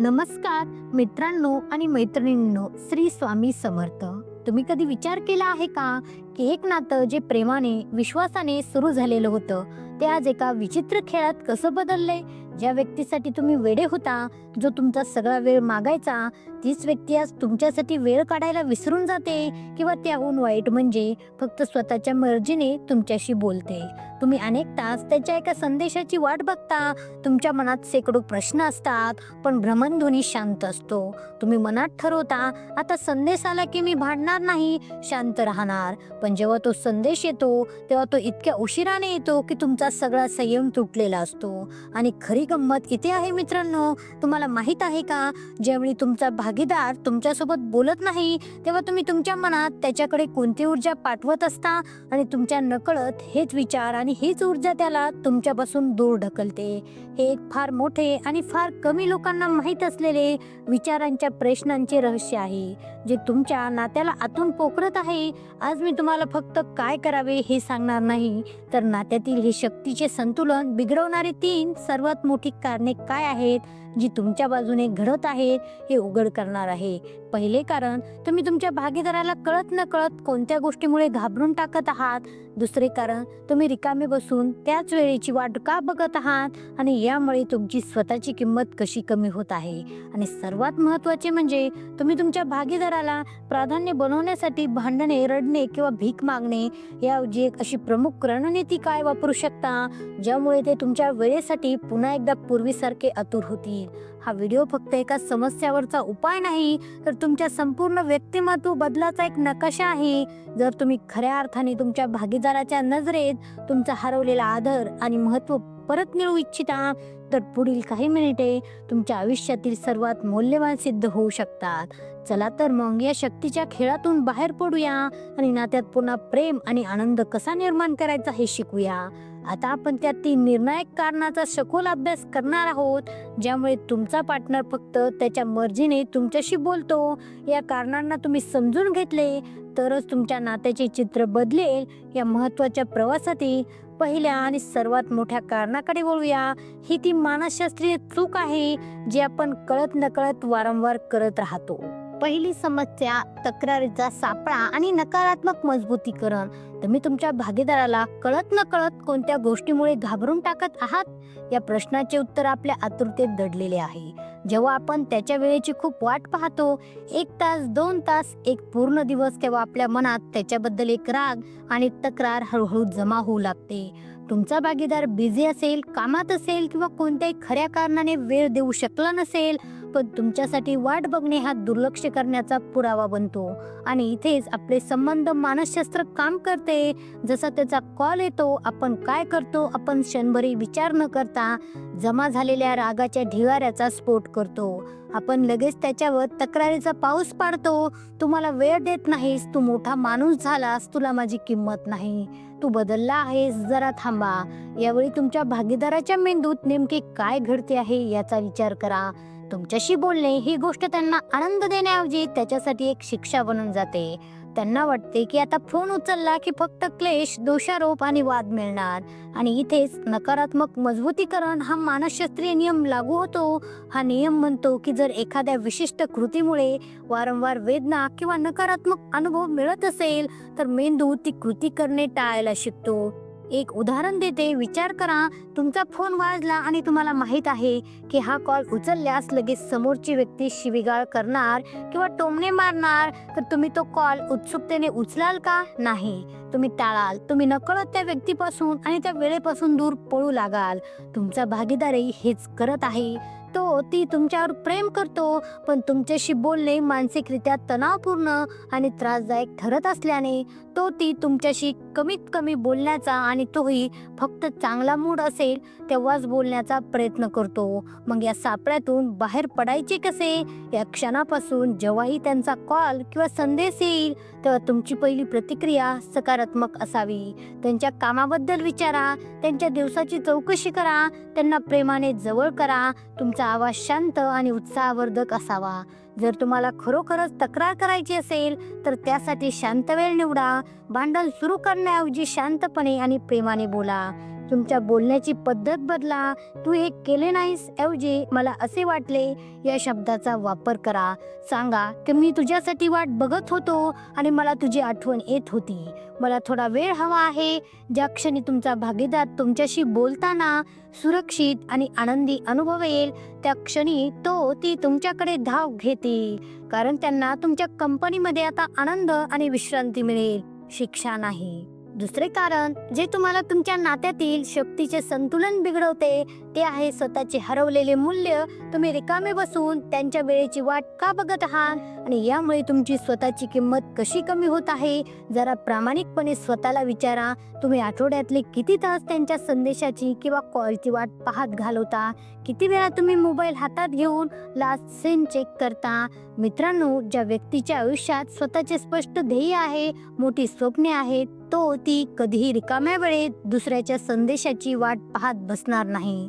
नमस्कार मित्रांनो आणि मैत्रिणींनो श्री स्वामी समर्थ. तुम्ही कधी विचार केला आहे का की एक नातं जे प्रेमाने विश्वासाने सुरू झालेलं होतं ते आज एका विचित्र खेळात कसं बदललंय? ज्या व्यक्तीसाठी तुम्ही वेडे होता जो तुमचा सगळा वेळ मागायचा तीच व्यक्ती आज तुमच्यासाठी वेळ काढायला विसरून जाते किंवा त्याहून वाईट म्हणजे फक्त स्वतःच्या मर्जीने तुमच्याशी बोलते. तुम्ही अनेक तास त्याच्या एका संदेशाची वाट बघता. तुमच्या मनात शेकडो प्रश्न असतात पण भ्रमणध्वनी शांत असतो. तुम्ही मनात ठरवता आता संदेश आला की मी भांडणार नाही शांत राहणार. पण जेव्हा तो संदेश येतो तेव्हा तो इतक्या उशिराने येतो की तुमचा सगळा संयम तुटलेला असतो. आणि खरी गंमत इथे आहे मित्रांनो. तुम्हाला माहीत आहे का? ज्यावेळी तुमचा भागीदार तुमच्यासोबत बोलत नाही तेव्हा तुम्ही तुमच्या मनात त्याच्याकडे कोणती ऊर्जा पाठवत असता? आणि तुमच्या नकळत हेच विचार आणि हीच ऊर्जा त्याला तुमच्यापासून दूर ढकलते. हे एक फार मोठे आणि फार कमी लोकांना माहीत असलेले विचारांच्या प्रश्नांचे रहस्य आहे. जे तुमच्या नात्याला आतून पोखरत आहे आज मी तुम्हाला फक्त काय करावे हे सांगणार नाही. तर नात्यातील हे शक्तीचे संतुलन बिघडवणारे तीन सर्वात मोठी कारणे काय आहेत जी तुमच्या बाजूने घडत आहेत हे उघड करणार आहे. पहिले कारण तुम्ही तुमच्या भागीदाराला कळत न कळत कोणत्या गोष्टीमुळे घाबरून टाकत आहात. दुसरे कारण तुम्ही रिकामे बसून त्याच वेळेची वाट का बघत आहात आणि यामुळे तुमची स्वतःची किंमत कशी कमी होत आहे. आणि सर्वात महत्त्वाचे म्हणजे तुम्ही तुमच्या भागीदाराला प्राधान्य बनवण्यासाठी भांडणे रडणे किंवा भीक मागणे याऐवजी एक अशी प्रमुख रणनीती काय वापरू शकता ज्यामुळे ते तुमच्या वेळेसाठी पुन्हा एकदा पूर्वीसारखे आतुर होतील. हा व्हिडिओ फक्त एका समस्यावरचा उपाय नाही तर तुमच्या संपूर्ण व्यक्तिमत्व बदलाचा एक नकाशा आहे. जर तुम्ही खऱ्या अर्थाने तुमच्या भागीदाराच्या नजरेत तुमचा हरवलेला आदर आणि महत्त्व परत मिळवू इच्छिता तर पुढील काही मिनिटे तुमच्या आयुष्यातील सर्वात मौल्यवान सिद्ध होऊ शकतात. चला तर मग या शक्तीच्या खेळातून बाहेर पडूया आणि नात्यात पुन्हा प्रेम आणि आनंद कसा निर्माण करायचा हे शिकूया. आता आपण त्या तीन निर्णायक कारणाचा सखोल अभ्यास करणार आहोत ज्यामुळे तुमचा पार्टनर फक्त त्याच्या मर्जीने तुमच्याशी बोलतो. या कारणांना तुम्ही समजून घेतले तरच तुमच्या नात्याचे चित्र बदलेल. या महत्त्वाच्या प्रवासातील पहिल्या आणि सर्वात मोठ्या कारणाकडे वळूया. ही ती मानसशास्त्रीय चूक आहे जी आपण कळत नकळत वारंवार करत राहतो. पहिली समस्या तक्रारीचा सापळा आणि नकारात्मक मजबूतीकरण. तुम्ही तुमच्या भागीदाराला कळत न कळत कोणत्या गोष्टीमुळे घाबरून टाकत आहात? या प्रश्नाचे उत्तर आपल्या आतुरतेत दडलेले आहे. जेव्हा आपण त्याच्या वेळेची खूप वाट पाहतो एक तास दोन तास एक पूर्ण दिवस तेव्हा आपल्या मनात त्याच्याबद्दल एक राग आणि तक्रार हळूहळू जमा होऊ लागते. तुमचा भागीदार बिझी असेल कामात असेल किंवा कोणत्याही खऱ्या कारणाने वेळ देऊ शकला नसेल पण तुमच्यासाठी वाट बघणे हा दुर्लक्ष करण्याचा पुरावा बनतो. आणि इथेच आपले संबंध मानसशास्त्र काम करते. जसा त्याचा कॉल येतो आपण काय करतो आपण क्षणभरी विचार न करता जमा झालेल्या रागाच्या ढिगाऱ्याचा स्फोट करतो. आपण लगेच त्याच्यावर तक्रारीचा पाऊस पाडतो. तुम्हाला वेळ देत नाहीस तू मोठा माणूस झालास तुला माझी किंमत नाही. तू बदलला आहेस जरा थांबा. यावेळी तुमच्या भागीदाराच्या मेंदूत नेमके काय घडते आहे याचा विचार करा. तुमच्याशी बोलणे ही गोष्ट त्यांना आनंद देण्याऐवजी त्याच्यासाठी एक शिक्षा बनून जाते. त्यांना वाटते की आता फोन उचलला की फक्त क्लेश दोषारोप आणि वाद मिळणार. आणि इथेच नकारात्मक मजबूतीकरण हा मानसशास्त्रीय नियम लागू होतो. हा नियम म्हणतो की जर एखाद्या विशिष्ट कृतीमुळे वारंवार वेदना किंवा नकारात्मक अनुभव मिळत असेल तर मेंदू ती कृती करणे टाळायला शिकतो. एक उदाहरण देते. विचार करा. तुमचा फोन वाजला आणि तुम्हाला माहीत आहे की हा कॉल उचलल्यास लगेच समोरची व्यक्ती शिविगाळ करणार किंवा टोमणे मारणार. तर तुम्ही तो कॉल उत्सुकतेने उचलाल का? नाही. तुम्ही टाळाल. तुम्ही नकळत त्या व्यक्तीपासून आणि त्या वेळेपासून दूर पळू लागाल. तुमचा भागीदारही हेच करत आहे. तो ती तुमच्यावर प्रेम करतो पण तुमच्याशी बोलणे मानसिकरित्या तणावपूर्ण आणि त्रासदायक ठरत असल्याने तो ती तुमच्याशी कमीत कमी बोलण्याचा आणि तोही फक्त चांगला मूड असेल तेव्हाच बोलण्याचा प्रयत्न करतो. मग या सापळ्यातून बाहेर पडायचे कसे? या क्षणापासून जेव्हाही त्यांचा कॉल किंवा संदेश येईल तेव्हा तुमची पहिली प्रतिक्रिया सकारात्मक असावी. त्यांच्या कामाबद्दल विचारा त्यांच्या दिवसाची चौकशी करा त्यांना प्रेमाने जवळ करा तुमचा आवाज शांत आणि उत्साहवर्धक असावा. जर तुम्हाला खरोखरच तक्रार करायची असेल तर त्यासाठी शांत वेळ निवडा. भांडण सुरू करण्याऐवजी शांतपणे आणि प्रेमाने बोला. तुमच्या बोलण्याची पद्धत बदला. तू हे केले नाहीस ऐवजी मला असे वाटले. या शब्दाचा वापर करा. सांगा की मी तुझ्यासाठी वाट बघत होतो आणि मला तुझी आठवण येत होती. मला थोडा वेळ हवा आहे. ज्या क्षणी तुमचा भागीदार तुमच्याशी बोलताना सुरक्षित आणि आनंदी अनुभवेल त्या क्षणी तो ती तुमच्याकडे धाव घेतील कारण त्यांना तुमच्या कंपनीमध्ये आता आनंद आणि विश्रांती मिळेल. शिक्षा नाही. दुसरे कारण जे तुम्हाला तुमच्या नात्यातील शक्तीचे संतुलन बिघडवते ते आहे स्वतःचे हरवलेले मूल्य. तुम्ही रिकामे बसून त्यांच्या वेळेची वाट का बघत आहात? आणि यामुळे तुमची स्वतःची किंमत कशी कमी होत आहे? जरा प्रामाणिकपणे स्वतःला विचारा. तुम्ही आठवड्यातले किती तास त्यांच्या संदेशाची किंवा कॉलची वाट पाहत घालवता? किती वेळा तुम्ही मोबाईल हातात घेऊन लास्ट सीन चेक करता? मित्रांनो ज्या व्यक्तीच्या आयुष्यात स्वतःचे स्पष्ट ध्येय आहे मोठी स्वप्ने आहेत तो ती कधीही रिकाम्या वेळेत दुसऱ्याच्या संदेशाची वाट पाहत बसणार नाही.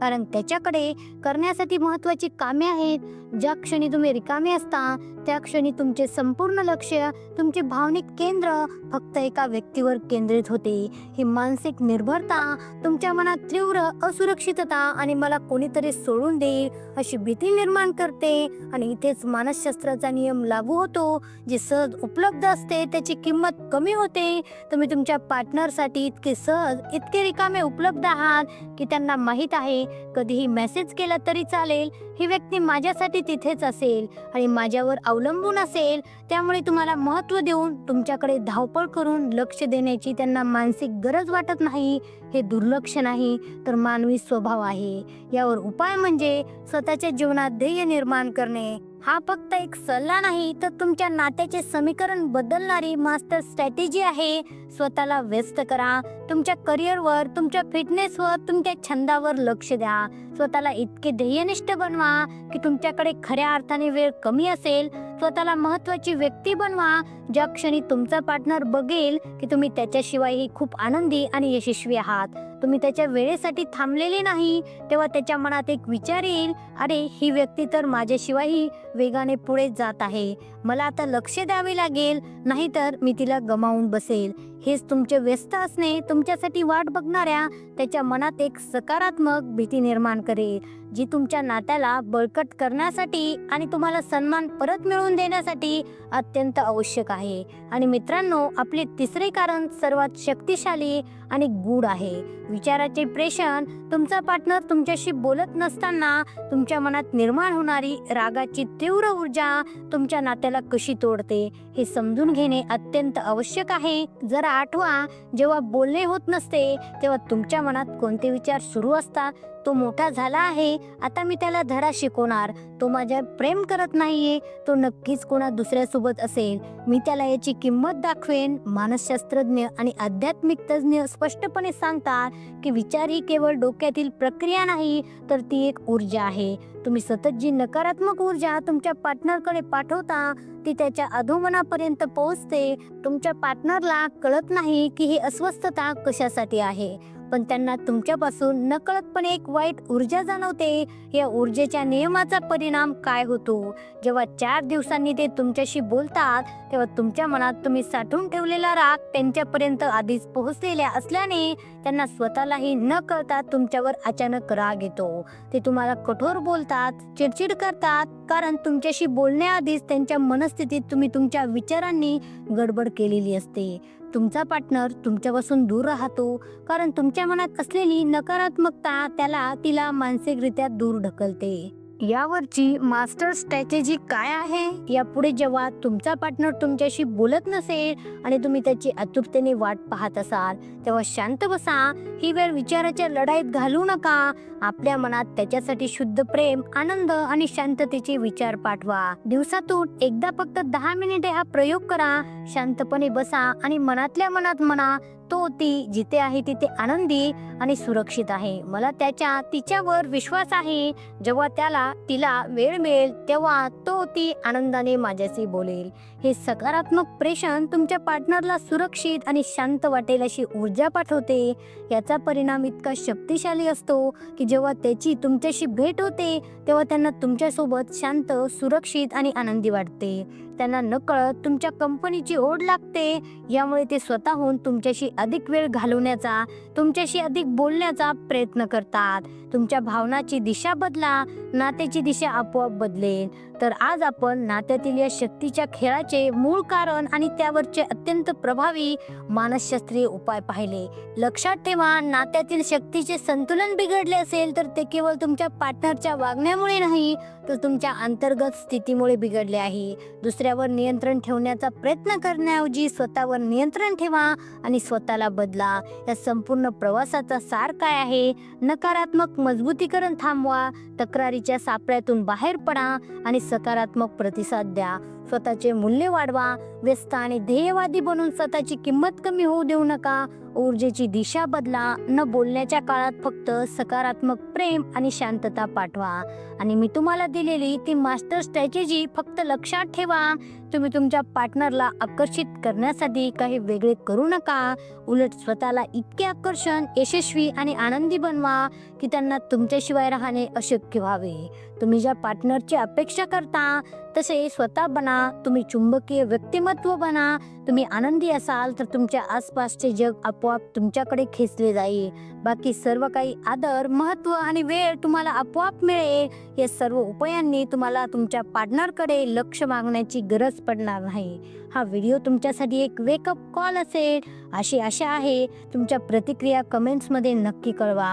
कारण त्याच्याकडे करण्यासाठी महत्वाची कामे आहेत. ज्या क्षणी तुम्ही रिकामे असता त्या क्षणी तुमचे संपूर्ण लक्ष तुमचे भावनिक केंद्र फक्त एका व्यक्तीवर केंद्रित होते. ही मानसिक निर्भरता तुमच्या मनात तीव्र असुरक्षितता आणि मला कोणीतरी सोडून देईल अशी भीती निर्माण करते. आणि इथेच मानसशास्त्राचा नियम लागू होतो जे सहज उपलब्ध असते त्याची किंमत कमी होते. तुम्ही तुमच्या पार्टनरसाठी इतके सहज इतके रिकामे उपलब्ध आहात की त्यांना माहीत आहे कधीही मेसेज केला तरी चालेल. ही व्यक्ती माझ्यासाठी तिथेच असेल आणि माझ्यावर अवलंबून असेल त्यामुळे तुम्हाला महत्त्व देऊन तुमच्याकडे धावपळ करून लक्ष देण्याची त्यांना मानसिक गरज वाटत नाही हे दुर्लक्ष नाही तर मानवी स्वभाव आहे. यावर उपाय म्हणजे स्वतःच्या जीवनात ध्येय निर्माण करणे. हा फक्त एक सल्ला नाही तर तुमच्या नात्याचे समीकरण बदलणारी मास्टर स्ट्रॅटेजी आहे. स्वतःला व्यस्त करा. तुमच्या करिअरवर तुमच्या फिटनेसवर तुमच्या छंदावर लक्ष द्या. स्वतःला इतके ध्येयनिष्ठ बनवा की तुमच्याकडे खऱ्या अर्थाने वेळ कमी असेल स्वतःला महत्वाची व्यक्ती बनवा. ज्या क्षणी तुमचा पार्टनर बघेल की तुम्ही त्याच्याशिवायही खूप आनंदी आणि यशस्वी आहात. तुम्ही त्याच्या वेळेसाठी थांबलेले नाही तेव्हा त्याच्या मनात एक विचार येईल अरे ही व्यक्ती तर माझ्याशिवायही वेगाने पुढे जात आहे. मला आता लक्ष द्यावे लागेल नाहीतर मी तिला गमावून बसेल. हेच तुमचे व्यस्त असणे तुमच्यासाठी वाट बघणाऱ्या त्याच्या मनात एक सकारात्मक भीती निर्माण करेल. जी तुमच्या नात्याला बळकट करण्यासाठी आणि तुम्हाला सन्मान परत मिळवून देण्यासाठी अत्यंत आवश्यक आहे. आणि मित्रांनो आपले तिसरे कारण सर्वात शक्तिशाली आणि गूढ आहे. विचाराचे प्रेषण तुमचा पार्टनर तुमच्याशी बोलत नसताना तुमच्या मनात निर्माण होणारी रागाची तीव्र ऊर्जा तुमच्या नात्याला कशी तोडते हे समजून घेणे अत्यंत आवश्यक आहे. जरा आठवा जेव्हा बोलणे होत नसते तेव्हा तुमच्या मनात कोणते विचार सुरू असतात? तो मोठा झाला आहे आता मी त्याला धडा शिकवणार. तो माझ्या प्रेम करत नाहीये तो नक्कीच कोणा दुसऱ्यासोबत असेल. मी त्याला याची किंमत दाखवेन. मानसशास्त्रज्ञ आणि आध्यात्मिक तज्ज्ञ स्पष्टपणे सांगतात की विचार ही केवळ डोक्यातील प्रक्रिया नाही तर ती एक ऊर्जा आहे. तुम्ही सतत जी नकारात्मक ऊर्जा तुमच्या पार्टनरकडे पाठवता ती त्याच्या अधोमनापर्यंत पोहोचते. तुमच्या पार्टनरला कळत नाही की ही अस्वस्थता कशासाठी आहे. पण त्यांना तुमच्यापासून नकळतपणे एक वाईट ऊर्जा जाणवते. या ऊर्जेच्या नियमाचा परिणाम काय होतो? जेव्हा चार दिवसांनी ते तुमच्याशी बोलतात तेव्हा तुमच्या मनात तुम्ही साठवून ठेवलेला राग त्यांच्यापर्यंत आधीच पोहोचलेल्या असल्याने त्यांना स्वतःलाही न कळता तुमच्यावर अचानक राग येतो. ते तुम्हाला कठोर बोलतात चिडचिड करतात कारण तुमच्याशी बोलण्याआधीच त्यांच्या मनस्थितीत तुम्ही तुमच्या विचारांनी गडबड केलेली असते. तुमचा पार्टनर तुमच्यापासून दूर राहतो. कारण तुमच्या मनात असलेली नकारात्मकता त्याला तिला मानसिकरित्या दूर ढकलते. यावरची मास्टर स्ट्रॅटेजी काय आहे? यापुढे जेव्हा तुमचा पार्टनर तुमच्याशी बोलत नसेल आणि तुम्ही त्याची अतुरतेने वाट पाहत असाल तेव्हा शांत बसा. ही वेळ विचाराच्या लढाईत घालू नका. आपल्या मनात त्याच्यासाठी शुद्ध प्रेम आनंद आणि शांततेचे विचार पाठवा. दिवसातून एकदा फक्त दहा मिनिटे हा प्रयोग करा. शांतपणे बसा आणि मनातल्या मनात म्हणा तो ती जिथे आहे तिथे आनंदी आणि सुरक्षित आहे. मला त्याच्या तिच्यावर विश्वास आहे. जेव्हा त्याला तिला वेळ मिळेल तेव्हा तो ती आनंदाने माझ्याशी बोलेल. हे सकारात्मक प्रेषण तुमच्या पार्टनरला सुरक्षित आणि शांत वाटेल अशी ऊर्जा पाठवते. याचा परिणाम इतका शक्तिशाली असतो की जेव्हा त्याची तुमच्याशी भेट होते तेव्हा त्यांना तुमच्यासोबत शांत सुरक्षित आणि आनंदी वाटते. त्यांना नकळत तुमच्या कंपनीची ओढ लागते. यामुळे ते स्वतःहून तुमच्याशी अधिक वेळ घालवण्याचा तुमच्याशी अधिक बोलण्याचा प्रयत्न करतात. तुमच्या भावनाची दिशा बदला नात्याची दिशा आपोआप बदलेल. तर आज आपण नात्यातील या शक्तीच्या खेळाचे मूळ कारण आणि त्यावरचे अत्यंत प्रभावी मानसशास्त्रीय उपाय पाहिले. लक्षात ठेवा नात्यातील शक्तीचे संतुलन बिघडले असेल तर ते केवळ तुमच्या पार्टनरच्या वागण्यामुळे नाही तर तुमच्या अंतर्गत स्थितीमुळे बिघडले आहे. दुसऱ्यावर नियंत्रण ठेवण्याचा प्रयत्न करण्याऐवजी स्वतःवर नियंत्रण ठेवा आणि स्वतःला बदला. या संपूर्ण प्रवासाचा सार काय आहे? नकारात्मक मजबूतीकरण थांबवा. तक्रारी तक्रारीच्या सापळ्यातून बाहेर पडा आणि सकारात्मक प्रतिसाद द्या. स्वतःचे मूल्य वाढवा. व्यस्त आणि ध्येयवादी बनून स्वतःची किंमत कमी होऊ देऊ नका. ऊर्जेची दिशा बदला न बोलण्याच्या काळात फक्त सकारात्मक प्रेम आणि शांतता पाठवा. आणि मी तुम्हाला दिलेली ती मास्टर स्ट्रॅटेजी फक्त लक्षात ठेवा. तुम्ही तुमच्या पार्टनरला आकर्षित करण्यासाठी काही वेगळे करू नका. उलट स्वतःला इतके आकर्षण यशस्वी आणि आनंदी बनवा की त्यांना तुमच्याशिवाय राहणे अशक्य व्हावे. तुम्ही ज्या पार्टनरची अपेक्षा करता तसे स्वतः बना. तुम्ही चुंबकीय व्यक्तिमत्व बना. तुम्ही आनंदी असाल तर तुमच्या आसपासचे जग आप आपोआप तुमच्याकडे खेचले जाईल. बाकी सर्व काही आदर महत्त्व आणि वेळ तुम्हाला आपोआप मिळेल. या सर्व उपायांनी तुम्हाला तुमच्या पार्टनरकडे लक्ष मागण्याची गरज पडणार नाही. हा व्हिडिओ तुमच्यासाठी एक वेकअप कॉल असेल. अशी आशा आहे तुमच्या प्रतिक्रिया कमेंट्समध्ये नक्की कळवा.